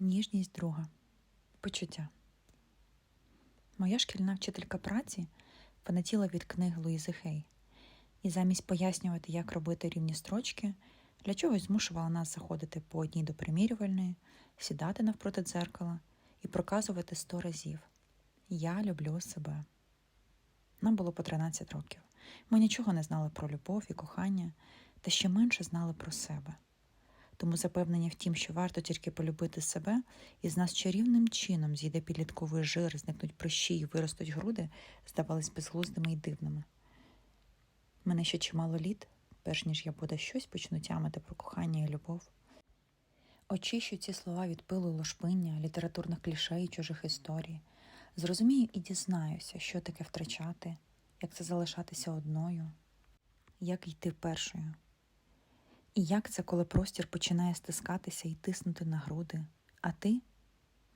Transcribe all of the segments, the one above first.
Ніжність друга. Почуття. Моя шкільна вчителька праці фанатіла від книг Луїзи Хей, і замість пояснювати, як робити рівні строчки, для чогось змушувала нас заходити по одній до примірювальної, сідати навпроти дзеркала і проказувати сто разів Я люблю себе. Нам було по 13 років. Ми нічого не знали про любов і кохання, та ще менше знали про себе. Тому запевнення в тім, що варто тільки полюбити себе, і з нас чарівним чином зійде підлітковий жир, зникнуть прищі і виростуть груди, здавались безглуздими і дивними. Мене ще чимало літ, перш ніж я буде щось почну тямити про кохання і любов. Очищу ці слова від пилу лошпиння, літературних клішей і чужих історій. Зрозумію і дізнаюся, що таке втрачати, як це залишатися одною, як йти першою. І як це, коли простір починає стискатися і тиснути на груди, а ти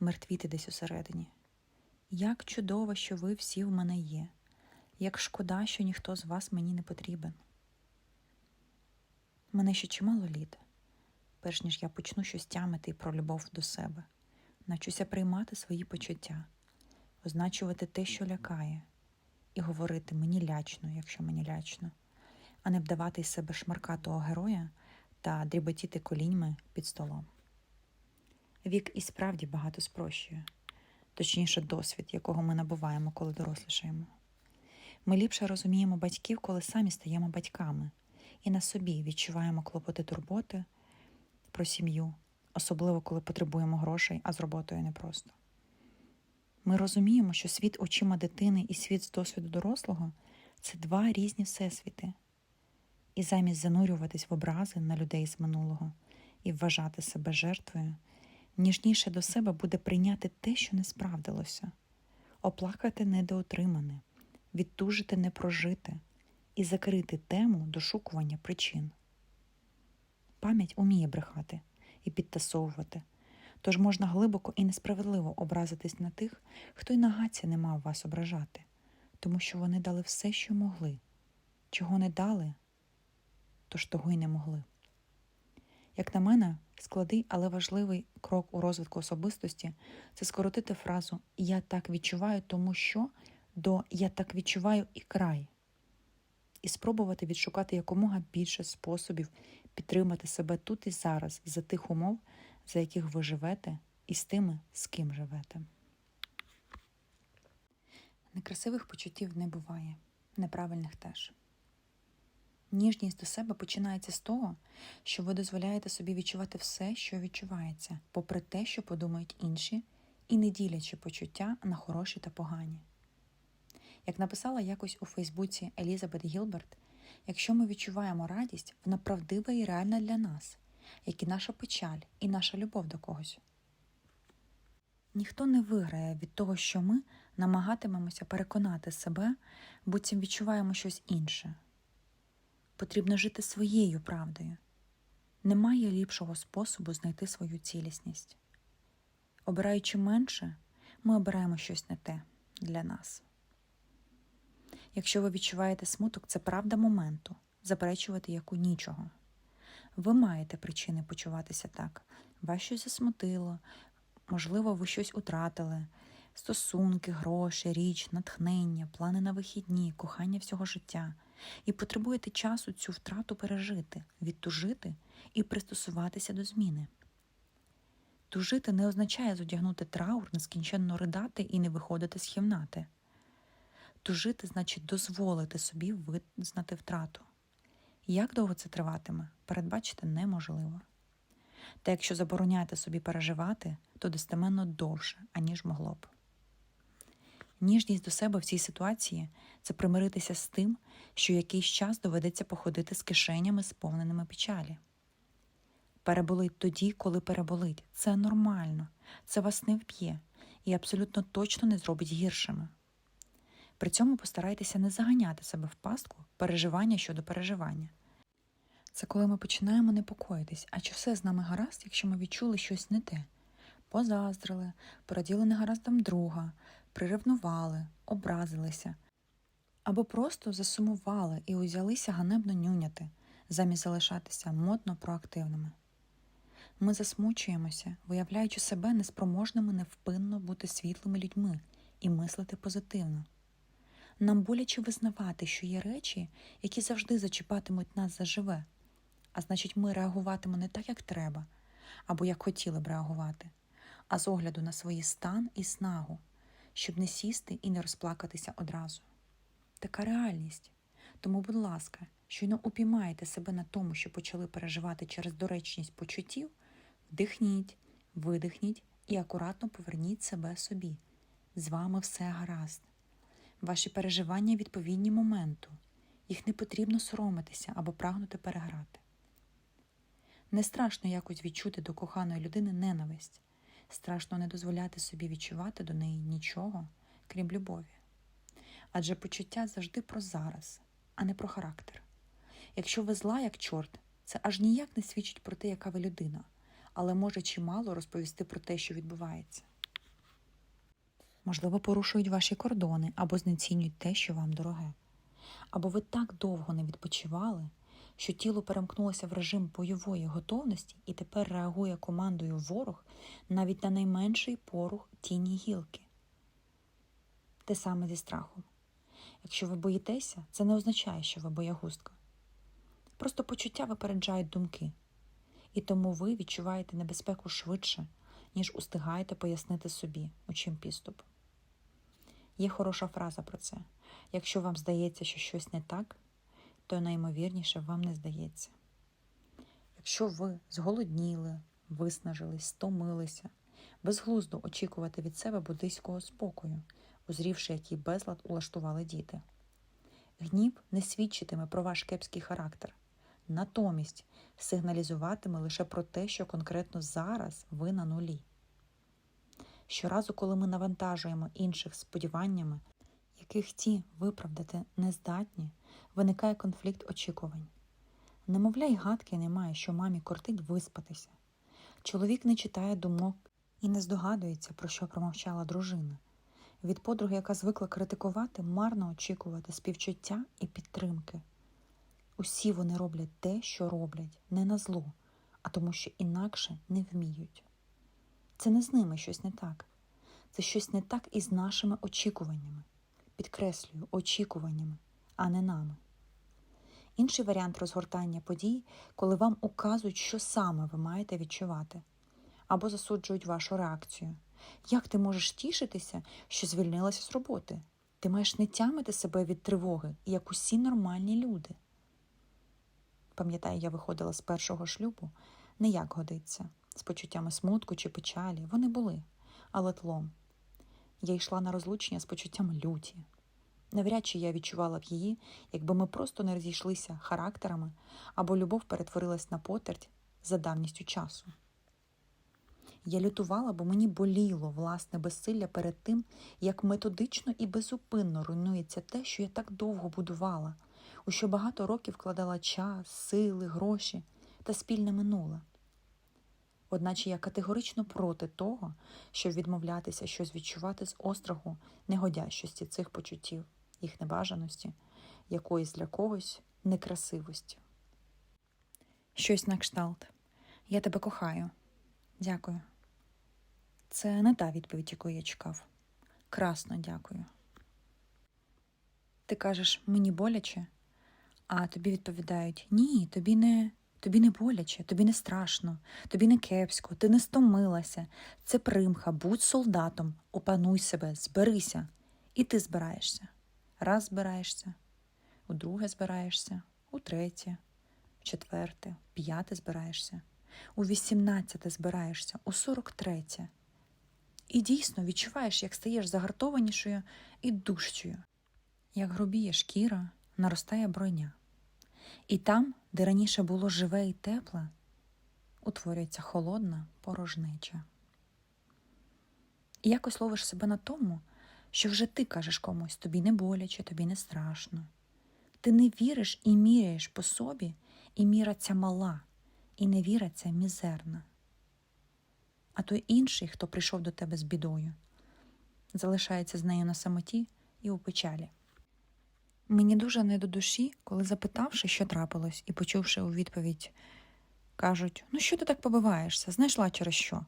мертвіти десь усередині. Як чудово, що ви всі в мене є, як шкода, що ніхто з вас мені не потрібен. Мене ще чимало літ, перш ніж я почну щось тямити про любов до себе, навчуся приймати свої почуття, означувати те, що лякає, і говорити мені лячно, якщо мені лячно, а не вдавати із себе шмаркатого героя та дріботіти коліньми під столом. Вік і справді багато спрощує, точніше, досвід, якого ми набуваємо, коли дорослішаємо. Ми ліпше розуміємо батьків, коли самі стаємо батьками, і на собі відчуваємо клопоти турботи про сім'ю, особливо коли потребуємо грошей, а з роботою непросто. Ми розуміємо, що світ очима дитини і світ з досвіду дорослого це два різні всесвіти. І замість занурюватись в образи на людей з минулого і вважати себе жертвою, ніжніше до себе буде прийняти те, що не справдилося, оплакати недоотримане, відтужити непрожите і закрити тему дошукування причин. Пам'ять уміє брехати і підтасовувати, тож можна глибоко і несправедливо образитись на тих, хто й нагаці не мав вас ображати, тому що вони дали все, що могли, чого не дали тож того й не могли. Як на мене, складний, але важливий крок у розвитку особистості це скоротити фразу Я так відчуваю, тому що до Я так відчуваю і край, і спробувати відшукати якомога більше способів підтримати себе тут і зараз за тих умов, за яких ви живете, і з тими, з ким живете. Некрасивих почуттів не буває, неправильних теж. Ніжність до себе починається з того, що ви дозволяєте собі відчувати все, що відчувається, попри те, що подумають інші, і не ділячи почуття на хороші та погані. Як написала якось у Фейсбуці Елізабет Гілберт, якщо ми відчуваємо радість, вона правдива і реальна для нас, як і наша печаль, і наша любов до когось. Ніхто не виграє від того, що ми намагатимемося переконати себе, буцім відчуваємо щось інше. Потрібно жити своєю правдою. Немає ліпшого способу знайти свою цілісність. Обираючи менше, ми обираємо щось не те для нас. Якщо ви відчуваєте смуток, це правда моменту, заперечувати яку нічого. Ви маєте причини почуватися так. Вас щось засмутило, можливо, ви щось утратили. Стосунки, гроші, річ, натхнення, плани на вихідні, кохання всього життя і потребуєте часу цю втрату пережити, відтужити і пристосуватися до зміни. Тужити не означає зодягнути траур, нескінченно ридати і не виходити з кімнати. Тужити значить дозволити собі визнати втрату. Як довго це триватиме, передбачити неможливо. Та якщо забороняєте собі переживати, то достеменно довше, аніж могло б. Ніжність до себе в цій ситуації це примиритися з тим, що якийсь час доведеться походити з кишенями, сповненими печалі. Переболить тоді, коли переболить. Це нормально, це вас не вб'є і абсолютно точно не зробить гіршими. При цьому постарайтеся не заганяти себе в пастку переживання щодо переживання. Це коли ми починаємо непокоїтись, а чи все з нами гаразд, якщо ми відчули щось не те, позаздрили, пораділи негараздам друга, приревнували, образилися або просто засумували і узялися ганебно нюняти, замість залишатися модно проактивними. Ми засмучуємося, виявляючи себе неспроможними невпинно бути світлими людьми і мислити позитивно. Нам боляче визнавати, що є речі, які завжди зачіпатимуть нас заживе, а значить, ми реагуватимемо не так, як треба, або як хотіли б реагувати, а з огляду на свій стан і снагу, щоб не сісти і не розплакатися одразу. Така реальність. Тому, будь ласка, щойно упіймаєте себе на тому, що почали переживати через доречність почуттів, вдихніть, видихніть і акуратно поверніть себе собі. З вами все гаразд. Ваші переживання відповідні моменту. Їх не потрібно соромитися або прагнути переграти. Не страшно якось відчути до коханої людини ненависть. Страшно не дозволяти собі відчувати до неї нічого, крім любові. Адже почуття завжди про зараз, а не про характер. Якщо ви зла, як чорт, це аж ніяк не свідчить про те, яка ви людина, але може чимало розповісти про те, що відбувається. Можливо, порушують ваші кордони або знецінюють те, що вам дороге. Або ви так довго не відпочивали, що тіло перемкнулося в режим бойової готовності і тепер реагує командою ворог навіть на найменший порух тіні гілки. Те саме зі страхом. Якщо ви боїтеся, це не означає, що ви боягузка. Просто почуття випереджають думки, і тому ви відчуваєте небезпеку швидше, ніж устигаєте пояснити собі, у чим підступ. Є хороша фраза про це. Якщо вам здається, що щось не так, то наймовірніше вам не здається. Якщо ви зголодніли, виснажились, стомилися, безглуздо очікувати від себе буддийського спокою, узрівши, який безлад улаштували діти. Гнів не свідчитиме про ваш кепський характер, натомість сигналізуватиме лише про те, що конкретно зараз ви на нулі. Щоразу, коли ми навантажуємо інших сподіваннями, яких ті виправдати не здатні, виникає конфлікт очікувань. Немовля й гадки немає, що мамі кортить виспатися. Чоловік не читає думок і не здогадується, про що промовчала дружина. Від подруги, яка звикла критикувати, марно очікувати співчуття і підтримки. Усі вони роблять те, що роблять, не на зло, а тому, що інакше не вміють. Це не з ними щось не так. Це щось не так із нашими очікуваннями. Підкреслюю, очікуваннями, а не нами. Інший варіант розгортання подій, коли вам указують, що саме ви маєте відчувати, або засуджують вашу реакцію. Як ти можеш тішитися, що звільнилася з роботи? Ти маєш не тямити себе від тривоги, як усі нормальні люди. Пам'ятаю, я виходила з першого шлюбу, не як годиться, з почуттями смутку чи печалі. Вони були, але тлом. Я йшла на розлучення з почуттям люті. Навряд чи я відчувала б її, якби ми просто не розійшлися характерами або любов перетворилась на потерть за давністю часу. Я лютувала, бо мені боліло власне безсилля перед тим, як методично і безупинно руйнується те, що я так довго будувала, у що багато років вкладала час, сили, гроші та спільне минуле. Одначе я категорично проти того, щоб відмовлятися щось відчувати з остраху негодящості цих почуттів, їх небажаності, якоїсь для когось некрасивості. Щось на кшталт. Я тебе кохаю. Дякую. Це не та відповідь, яку я чекав. Красно дякую. Ти кажеш, мені боляче, а тобі відповідають: ні, тобі не. Тобі не боляче, тобі не страшно, тобі не кепсько, ти не стомилася. Це примха, будь солдатом, опануй себе, зберися. І ти збираєшся. Раз збираєшся, у друге збираєшся, у третє, в четверте, в п'яте збираєшся, у вісімнадцяте збираєшся, у сорок третє. І дійсно відчуваєш, як стаєш загартованішою і дужчою. Як грубіє шкіра, наростає броня. І там, де раніше було живе і тепле, утворюється холодна порожнеча. І якось ловиш себе на тому, що вже ти кажеш комусь тобі не боляче, тобі не страшно. Ти не віриш і міряєш по собі, і міра ця мала, і невіра ця мізерна. А той інший, хто прийшов до тебе з бідою, залишається з нею на самоті і у печалі. Мені дуже не до душі, коли запитавши, що трапилось, і почувши у відповідь Кажуть, ну що ти так побиваєшся? Знайшла через що?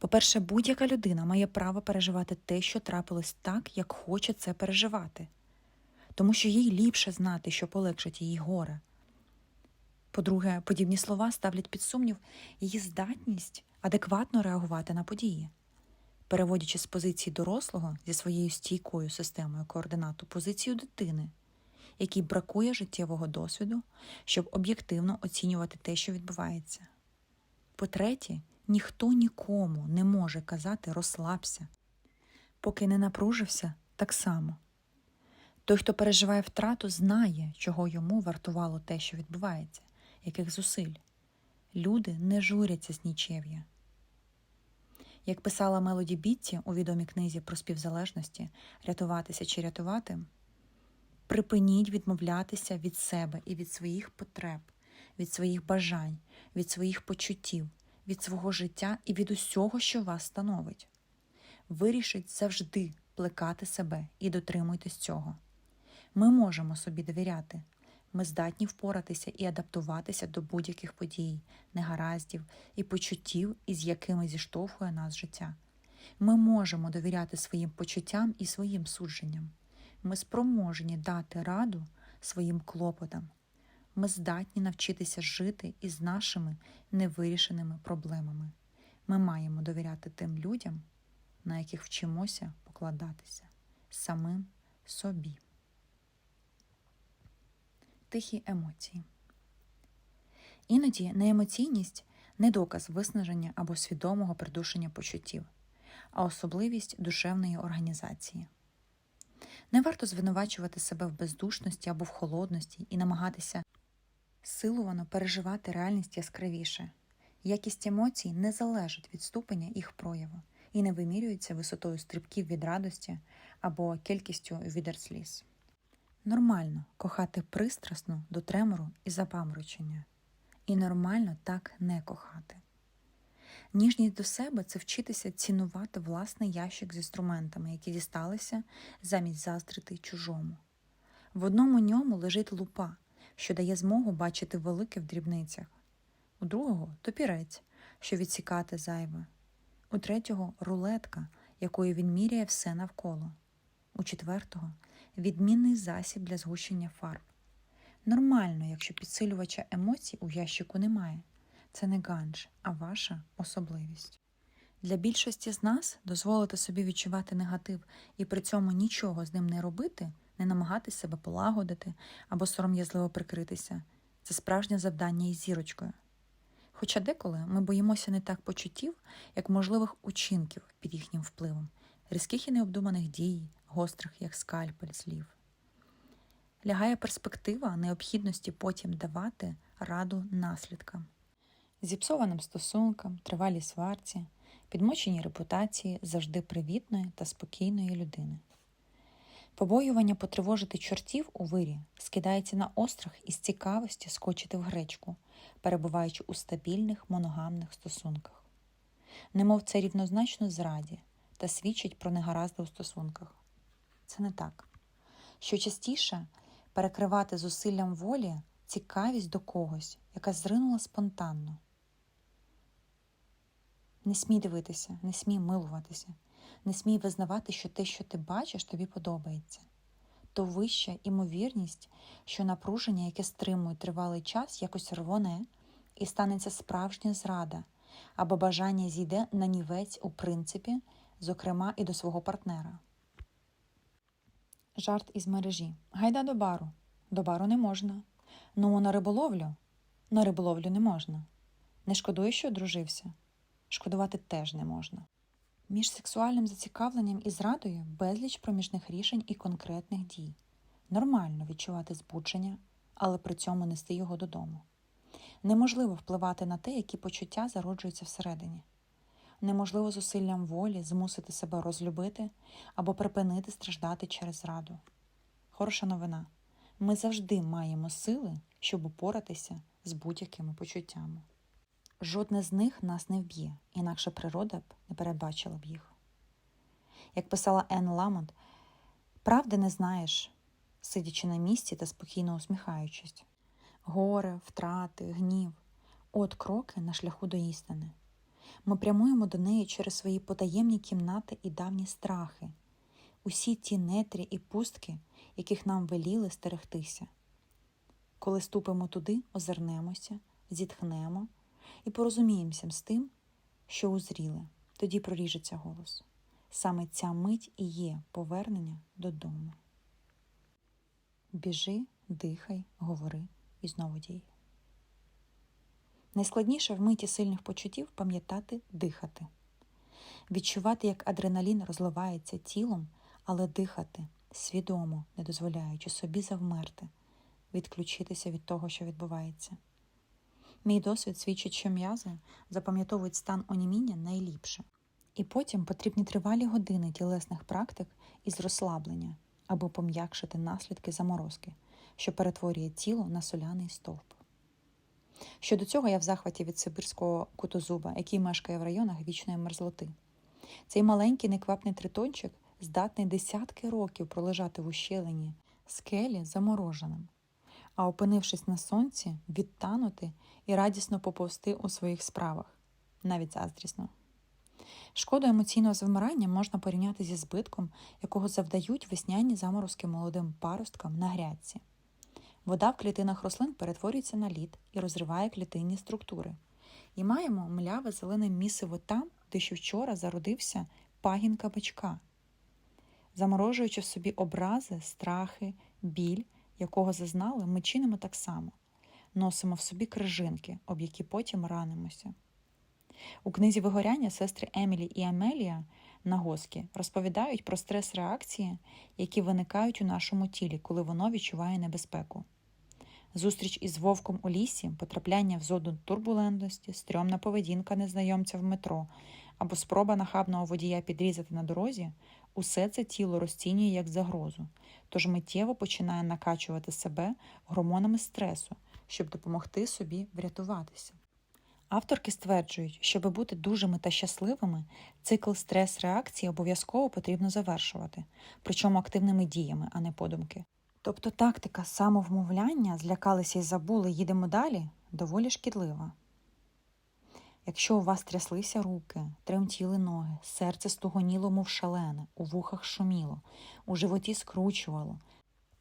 По-перше, будь-яка людина має право переживати те, що трапилось так, як хоче це переживати, тому що їй ліпше знати, що полегшить її горе. По-друге, подібні слова ставлять під сумнів її здатність адекватно реагувати на події, переводячи з позиції дорослого зі своєю стійкою системою координат у позицію дитини, якій бракує життєвого досвіду, щоб об'єктивно оцінювати те, що відбувається. По-третє, ніхто нікому не може казати розслабся, поки не напружився так само. Той, хто переживає втрату, знає, чого йому вартувало те, що відбувається, яких зусиль. Люди не журяться з нічев'я. Як писала Мелоді Бітті у відомій книзі про співзалежності рятуватися чи рятувати, припиніть відмовлятися від себе і від своїх потреб, від своїх бажань, від своїх почуттів, від свого життя і від усього, що вас становить. Вирішіть завжди плекати себе і дотримуйтесь цього. Ми можемо собі довіряти. Ми здатні впоратися і адаптуватися до будь-яких подій, негараздів і почуттів, із якими зіштовхує нас життя. Ми можемо довіряти своїм почуттям і своїм судженням. Ми спроможні дати раду своїм клопотам. Ми здатні навчитися жити із нашими невирішеними проблемами. Ми маємо довіряти тим людям, на яких вчимося покладатися самим собі. Тихі емоції. Іноді неемоційність не доказ виснаження або свідомого придушення почуттів, а особливість душевної організації. Не варто звинувачувати себе в бездушності або в холодності і намагатися силувано переживати реальність яскравіше. Якість емоцій не залежить від ступеня їх прояву і не вимірюється висотою стрибків від радості або кількістю відер сліз. Нормально кохати пристрасно до тремору і запаморочення, і нормально так не кохати. Ніжність до себе це вчитися цінувати власний ящик з інструментами, які дісталися замість заздрити чужому. В одному ньому лежить лупа, що дає змогу бачити велике в дрібницях, у другого топірець, що відсікати зайве, у третього рулетка, якою він міряє все навколо, у четвертого відмінний засіб для згущення фарб. Нормально, якщо підсилювача емоцій у ящику немає. Це не ганж, а ваша особливість. Для більшості з нас дозволити собі відчувати негатив і при цьому нічого з ним не робити, не намагатись себе полагодити або сором'язливо прикритися це справжнє завдання із зірочкою. Хоча деколи ми боїмося не так почуттів, як можливих учинків під їхнім впливом, різких і необдуманих дій, гострих, як скальпель слів. Лягає перспектива необхідності потім давати раду наслідкам, зіпсованим стосункам, тривалій сварці, підмоченій репутації завжди привітної та спокійної людини. Побоювання потривожити чортів у вирі скидається на острах із цікавості скочити в гречку, перебуваючи у стабільних моногамних стосунках. Немов це рівнозначно зраді та свідчить про негаразди у стосунках. Це не так. Що частіше перекривати зусиллям волі цікавість до когось, яка зринула спонтанно. Не смій дивитися, не смій милуватися, не смій визнавати, що те, що ти бачиш, тобі подобається. То вища імовірність, що напруження, яке стримує тривалий час, якось рвоне і станеться справжня зрада, або бажання зійде на нівець у принципі, зокрема і до свого партнера. Жарт із мережі. Гайда до бару. До бару не можна. Ну, на риболовлю. На риболовлю не можна. Не шкодуєш, що одружився? Шкодувати теж не можна. Між сексуальним зацікавленням і зрадою безліч проміжних рішень і конкретних дій. Нормально відчувати збудження, але при цьому нести його додому. Неможливо впливати на те, які почуття зароджуються всередині. Неможливо зусиллям волі змусити себе розлюбити або припинити страждати через зраду. Хороша новина. Ми завжди маємо сили, щоб упоратися з будь-якими почуттями. Жодне з них нас не вб'є, інакше природа б не передбачила б їх. Як писала Енн Ламонт, правди не знаєш, сидячи на місці та спокійно усміхаючись. Горе, втрати, гнів От кроки на шляху до істини. Ми прямуємо до неї через свої потаємні кімнати і давні страхи, усі ті нетрі і пустки, яких нам веліли стерегтися. Коли ступимо туди, озирнемося, зітхнемо і порозуміємося з тим, що узріли, тоді проріжеться голос. Саме ця мить і є повернення додому. Біжи, дихай, говори і знову дій. Найскладніше в миті сильних почуттів пам'ятати дихати, відчувати, як адреналін розливається тілом, але дихати свідомо, не дозволяючи собі завмерти, відключитися від того, що відбувається. Мій досвід свідчить, що м'язи запам'ятовують стан оніміння найліпше, і потім потрібні тривалі години тілесних практик із розслаблення, аби пом'якшити наслідки заморозки, що перетворює тіло на соляний стовп. Щодо цього я в захваті від сибирського кутозуба, який мешкає в районах вічної мерзлоти. Цей маленький неквапний тритончик здатний десятки років пролежати в ущелині скелі замороженим, а опинившись на сонці, відтанути і радісно поповзти у своїх справах, навіть заздрісно. Шкоду емоційного завмирання можна порівняти зі збитком, якого завдають весняні заморозки молодим паросткам на грядці. Вода в клітинах рослин перетворюється на лід і розриває клітинні структури. І маємо мляве зелене місиво там, де ще вчора зародився пагін кабачка, заморожуючи в собі образи, страхи, біль, якого зазнали, ми чинимо так само, носимо в собі крижинки, об які потім ранимося. У книзі вигоряння сестри Емілі і Амелія Нагоскі розповідають про стрес-реакції, які виникають у нашому тілі, коли воно відчуває небезпеку. Зустріч із вовком у лісі, потрапляння в зону турбулентності, стрьомна поведінка незнайомця в метро або спроба нахабного водія підрізати на дорозі усе це тіло розцінює як загрозу, тож миттєво починає накачувати себе гормонами стресу, щоб допомогти собі врятуватися. Авторки стверджують, щоб бути дужими та щасливими, цикл стрес-реакції обов'язково потрібно завершувати, причому активними діями, а не подумки. Тобто тактика самовмовляння, злякалися і забули, їдемо далі, доволі шкідлива. Якщо у вас тряслися руки, тремтіли ноги, серце стугоніло, мов шалене, у вухах шуміло, у животі скручувало,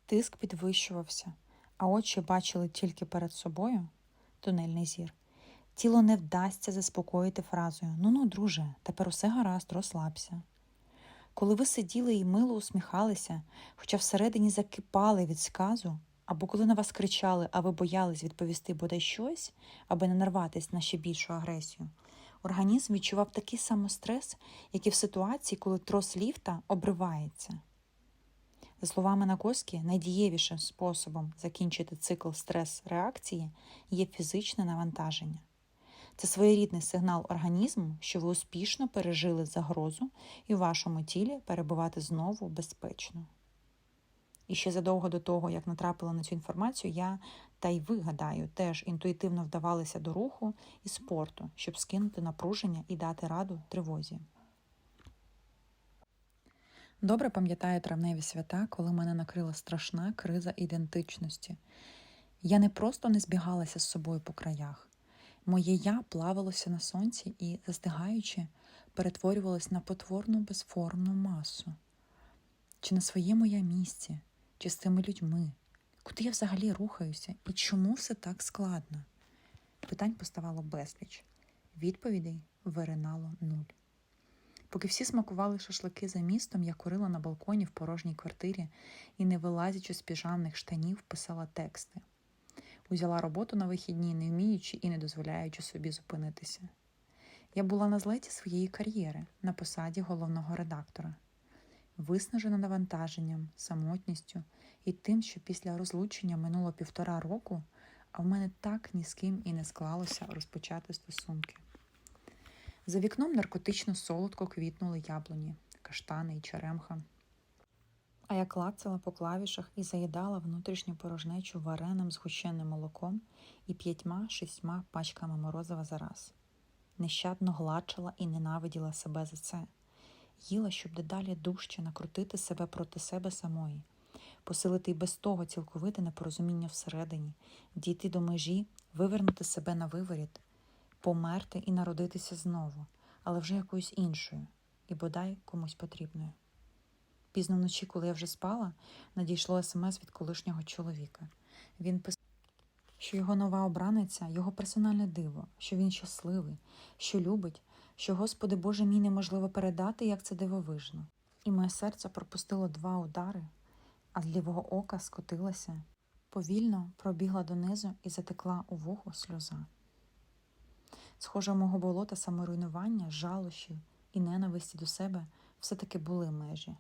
тиск підвищувався, а очі бачили тільки перед собою тунельний зір. Тіло не вдасться заспокоїти фразою Ну ну, друже, тепер усе гаразд, розслабся. Коли ви сиділи і мило усміхалися, хоча всередині закипали від сказу, або коли на вас кричали, а ви боялись відповісти бодай щось, аби не нарватися на ще більшу агресію, організм відчував такий самострес, як і в ситуації, коли трос ліфта обривається. За словами Накоскі, найдієвішим способом закінчити цикл стрес-реакції є фізичне навантаження. Це своєрідний сигнал організму, що ви успішно пережили загрозу і в вашому тілі перебувати знову безпечно. І ще задовго до того, як натрапила на цю інформацію, я, та й ви, гадаю, теж інтуїтивно вдавалися до руху і спорту, щоб скинути напруження і дати раду тривозі. Добре пам'ятаю травневі свята, коли мене накрила страшна криза ідентичності. Я не просто не збігалася з собою по краях. Моє я плавалося на сонці і, застигаючи, перетворювалось на потворну безформну масу. Чи на своєму я місці, чи з тими людьми, куди я взагалі рухаюся і чому все так складно? Питань поставало безліч, відповідей виринало нуль. Поки всі смакували шашлики за містом, я курила на балконі в порожній квартирі і, не вилазячи з піжамних штанів, писала тексти. Узяла роботу на вихідні, не вміючи і не дозволяючи собі зупинитися. Я була на злеті своєї кар'єри на посаді головного редактора, виснажена навантаженням, самотністю і тим, що після розлучення минуло півтора року, а в мене так ні з ким і не склалося розпочати стосунки. За вікном наркотично солодко квітнули яблуні, каштани і черемха. А я клацала по клавішах і заїдала внутрішню порожнечу вареним згущеним молоком і п'ятьма шістьма пачками морозива за раз. Нещадно гладчила і ненавиділа себе за це, їла, щоб дедалі дужче накрутити себе проти себе самої, посилити і без того цілковите непорозуміння всередині, дійти до межі, вивернути себе на виворіт, померти і народитися знову, але вже якоюсь іншою, і бодай комусь потрібною. Пізно вночі, коли я вже спала, надійшло смс від колишнього чоловіка. Він писав, що його нова обраниця, його персональне диво, що він щасливий, що любить, що, Господи Боже мій неможливо передати, як це дивовижно. І моє серце пропустило два удари, а з лівого ока скотилася, повільно пробігла донизу і затекла у вухо сльоза. Схоже, мого болота саморуйнування, жалощів і ненависті до себе все-таки були межі.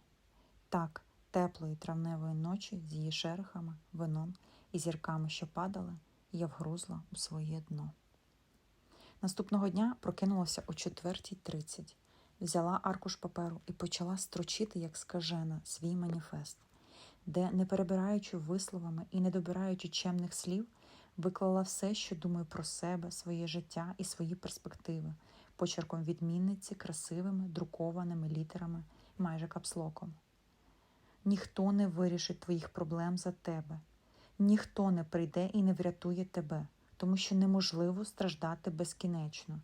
Так, теплої травневої ночі з її шерхами, вином і зірками, що падали, я вгрузла у своє дно. Наступного дня прокинулася о 4.30, взяла аркуш паперу і почала строчити, як скажена, свій маніфест, де, не перебираючи висловами і не добираючи чемних слів, виклала все, що думаю про себе, своє життя і свої перспективи, почерком відмінниці, красивими, друкованими літерами, майже капслоком. Ніхто не вирішить твоїх проблем за тебе, ніхто не прийде і не врятує тебе, тому що неможливо страждати безкінечно.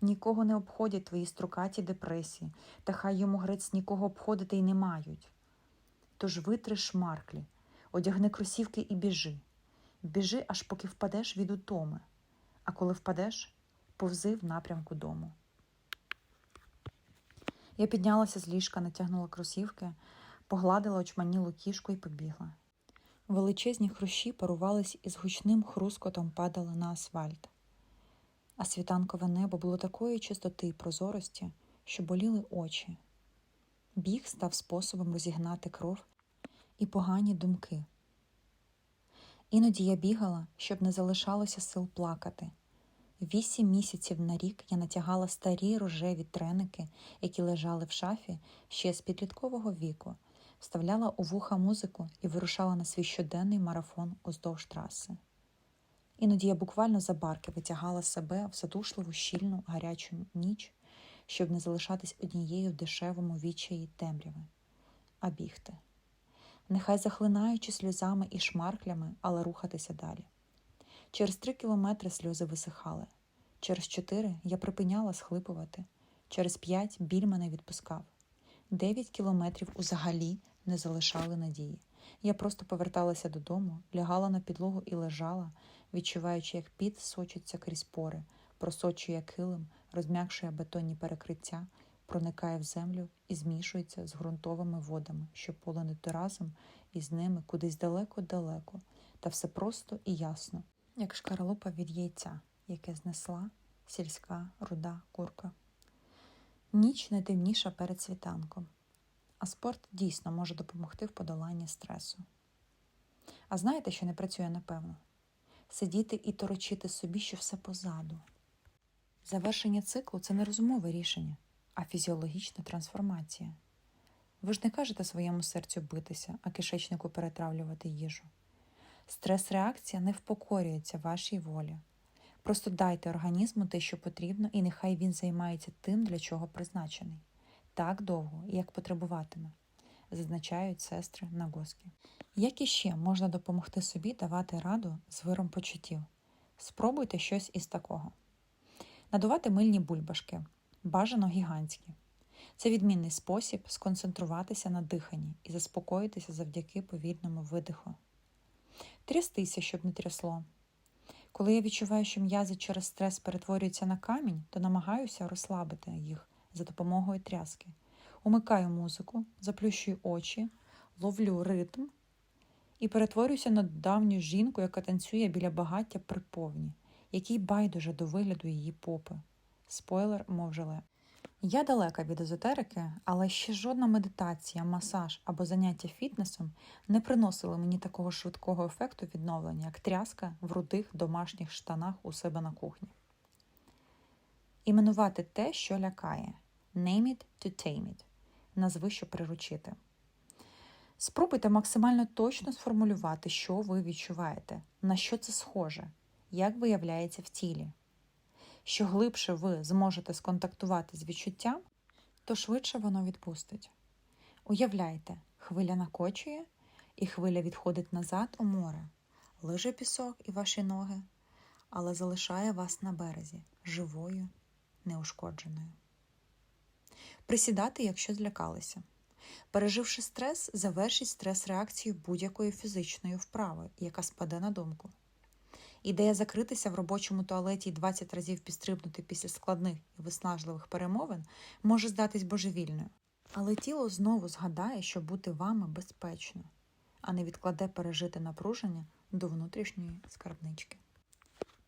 Нікого не обходять твої строкаті депресії, та хай йому грець нікого обходити й не мають. Тож витри шмарклі, одягни кросівки і біжи. Біжи, аж поки впадеш від утоми, а коли впадеш, повзи в напрямку дому. Я піднялася з ліжка, натягнула кросівки, погладила очманілу кішку і побігла. Величезні хрущі парувались і з гучним хрускотом падали на асфальт. А світанкове небо було такої чистоти й прозорості, що боліли очі. Біг став способом розігнати кров і погані думки. Іноді я бігала, щоб не залишалося сил плакати. Вісім місяців на рік я натягала старі рожеві треники, які лежали в шафі ще з підліткового віку, вставляла у вуха музику і вирушала на свій щоденний марафон уздовж траси. Іноді я буквально за барки витягала себе в задушливу щільну гарячу ніч, щоб не залишатись однією в дешевому відчаї темряви, а бігти. Нехай захлинаючи сльозами і шмарклями, але рухатися далі. Через три кілометри сльози висихали. Через чотири я припиняла схлипувати. Через п'ять біль мене відпускав. Дев'ять кілометрів узагалі не залишали надії. Я просто поверталася додому, лягала на підлогу і лежала, відчуваючи, як піт сочиться крізь пори, просочує килим, розм'якшує бетонні перекриття, проникає в землю і змішується з ґрунтовими водами, що полинуть разом із ними кудись далеко-далеко, та все просто і ясно, як шкаралупа від яйця, яке знесла сільська руда курка. Ніч не темніша перед світанком, а спорт дійсно може допомогти в подоланні стресу. А знаєте, що не працює напевно? Сидіти і торочити собі, що все позаду. Завершення циклу це не розумове рішення, а фізіологічна трансформація. Ви ж не кажете своєму серцю битися, а кишечнику перетравлювати їжу. Стрес-реакція не впокорюється вашій волі. Просто дайте організму те, що потрібно, і нехай він займається тим, для чого призначений, так довго, як потребуватиме, зазначають сестри на госкі. Як іще можна допомогти собі давати раду з виром почуттів? Спробуйте щось із такого: надувати мильні бульбашки, бажано гігантські. Це відмінний спосіб сконцентруватися на диханні і заспокоїтися завдяки повільному видиху. Трястися, щоб не трясло. Коли я відчуваю, що м'язи через стрес перетворюються на камінь, то намагаюся розслабити їх за допомогою тряски. Умикаю музику, заплющую очі, ловлю ритм і перетворююся на давню жінку, яка танцює біля багаття при повні, який байдуже до вигляду її попи. Спойлер, мов желе. Я далека від езотерики, але ще жодна медитація, масаж або заняття фітнесом не приносили мені такого швидкого ефекту відновлення, як тряска в рудих домашніх штанах у себе на кухні. Іменувати те, що лякає. Name it to tame it. Назви, що приручити. Спробуйте максимально точно сформулювати, що ви відчуваєте, на що це схоже, як виявляється в тілі. Що глибше ви зможете сконтактувати з відчуттям, то швидше воно відпустить. Уявляйте, хвиля накочує, і хвиля відходить назад у море, лиже пісок і ваші ноги, але залишає вас на березі живою, неушкодженою. Присідати, якщо злякалися. Переживши стрес, завершіть стрес-реакцію будь-якою фізичною вправою, яка спаде на думку. Ідея закритися в робочому туалеті і 20 разів підстрибнути після складних і виснажливих перемовин може здатись божевільною, але тіло знову згадає, що бути вами безпечно, а не відкладе пережити напруження до внутрішньої скарбнички.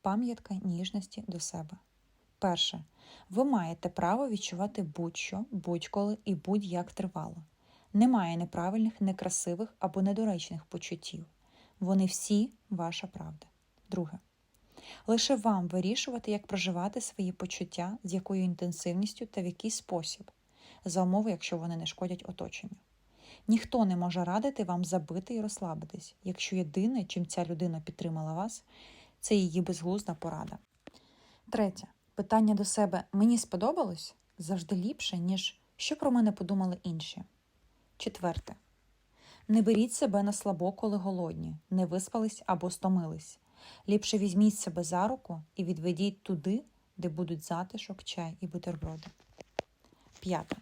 Пам'ятка ніжності до себе. Перше. Ви маєте право відчувати будь-що, будь-коли і будь-як тривало. Немає неправильних, некрасивих або недоречних почуттів. Вони всі ваша правда. Друге. Лише вам вирішувати, як проживати свої почуття, з якою інтенсивністю та в який спосіб, за умови, якщо вони не шкодять оточенню. Ніхто не може радити вам забити і розслабитись, якщо єдине, чим ця людина підтримала вас, це її безглузда порада. Третє. Питання до себе мені сподобалось завжди ліпше, ніж що про мене подумали інші. Четверте. Не беріть себе на слабо, коли голодні, не виспались або стомились. Ліпше візьміть себе за руку і відведіть туди, де будуть затишок, чай і бутерброди. П'яте.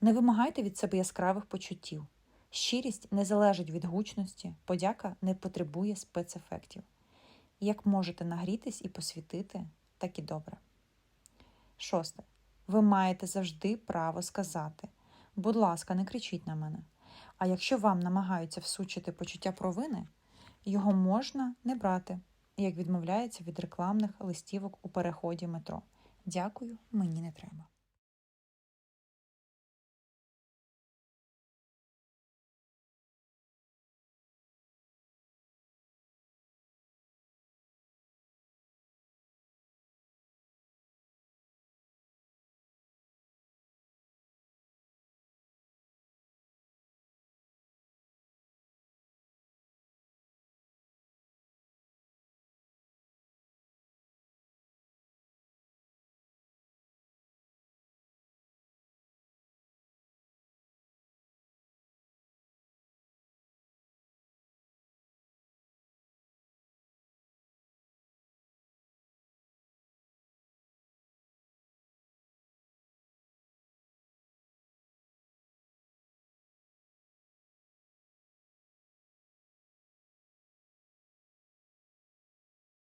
Не вимагайте від себе яскравих почуттів. Щирість не залежить від гучності, подяка не потребує спецефектів. Як можете нагрітись і посвітити, так і добре. Шосте. Ви маєте завжди право сказати: будь ласка, не кричіть на мене. А якщо вам намагаються всучити почуття провини, його можна не брати, як відмовляється від рекламних листівок у переході метро. Дякую, мені не треба.